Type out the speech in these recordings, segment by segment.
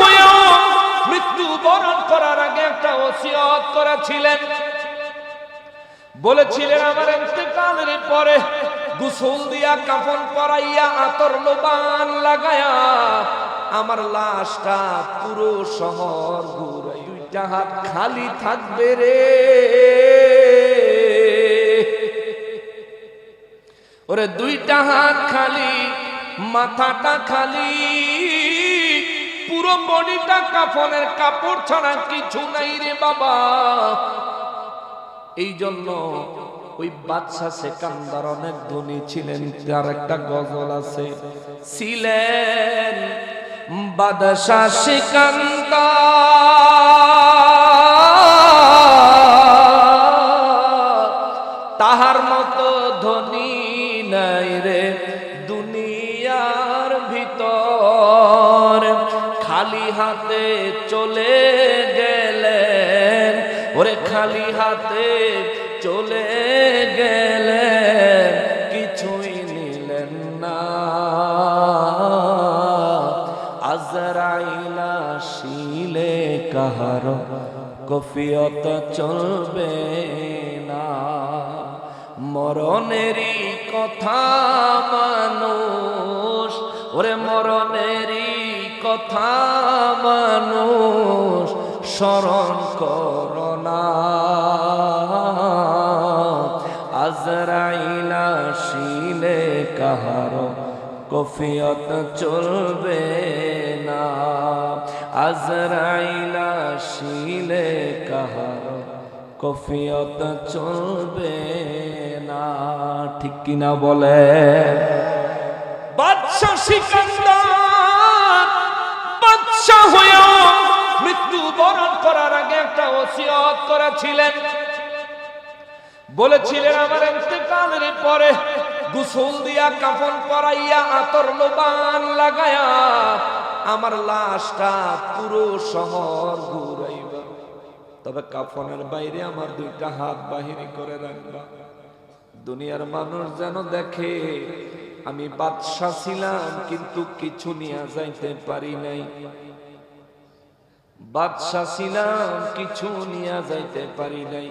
হয়েও মৃত্যুবরণ করার আগে একটা ওসিয়ত করেছিলেন। বলেছিলেন, আমার ইন্তেকালের পরে গোসল দিয়া কাফন পরাইয়া আতর লোবান লাগায়া আমার লাশটা পুরো শহর ঘুরাই দুইটা হাত খালি থাকবে রে। ওরে দুইটা হাত খালি মাথাটা খালি, পুরো বডিটা কাফনের কাপড় ছাড়া কিছু নাই রে বাবা। এই জন্য ওই বাদশাহ সেকান্দার অনেক ধনী ছিলেন, তার একটা গজল আছে, ছিলেন বাদশাহ সেকান্দার। তাহার মতো ধনী নাই রে খালি হাতে চলে গেলেন। ওরে খালি হাতে চলে গেলেন, কিছুই নিলেন না। আজরাইলা শিলে কাহার কফিয়ত চলবে না। মরণেরই কথা মানুষ, ওরে মরণেরই কথা মানুষ স্মরণ করোনা আজরাইলা শিলে কাহার কফিয়ত চলবে না। আজরাইলা শিলে কাহার কফিয়ত চলবে না। ঠিক কিনা বলে বাদশাহ সিকান্দার মৃত্যুবরণ করার আগে একটা ওসিয়ত করেছিলেন। বলেছিলেন, আমার ইন্তেকালের পরে গোসল দিয়া কাফন পরাইয়া আতর লোবান লাগায়া আমার লাশটা পুরো শহর ঘুরাইবা। তবে কাফনের বাইরে আমার দুইটা হাত বাহিনী করে রাখবা। দুনিয়ার মানুষ যেন দেখে, আমি বাদশাহ ছিলাম, কিন্তু কিছু নিয়ে যাইতে পারি নাই। বাদশাহ ছিলাম, কিছু নিয়ে যাইতে পারি নাই।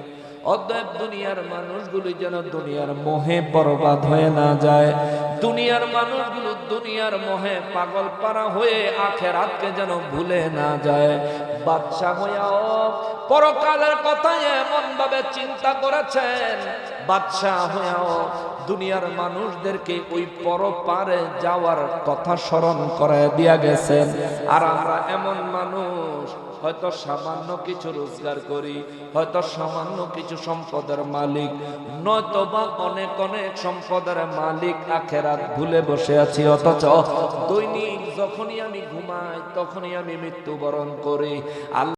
অদ্বৈত দুনিয়ার মানুষগুলি যেন দুনিয়ার মোহে বরবাদ হয়ে না যায়। দুনিয়ার মানুষগুলো দুনিয়ার মোহে পাগল পারা হয়ে আখের আখেরাতকে যেন ভুলে না যায়। বাচ্চা হইয়াও পরকালের কথা এমন ভাবে চিন্তা করেছেন। বাচ্চা হইয়াও দুনিয়ার মানুষদেরকে ওই পরপারে যাওয়ার কথা স্মরণ করে দিয়া গেছেন। আর আমরা এমন মানুষ হয়তো সামান্য কিছু রোজগার করি, হয়তো সামান্য কিছু সম্পদের মালিক নয়তো বা অনেক অনেক সম্পদের মালিক আখেরাত ভুলে বসে আছি, অথচ দৈনিক যখনই আমি ঘুমাই, তখনই আমি মৃত্যুবরণ করি। আল্লাহ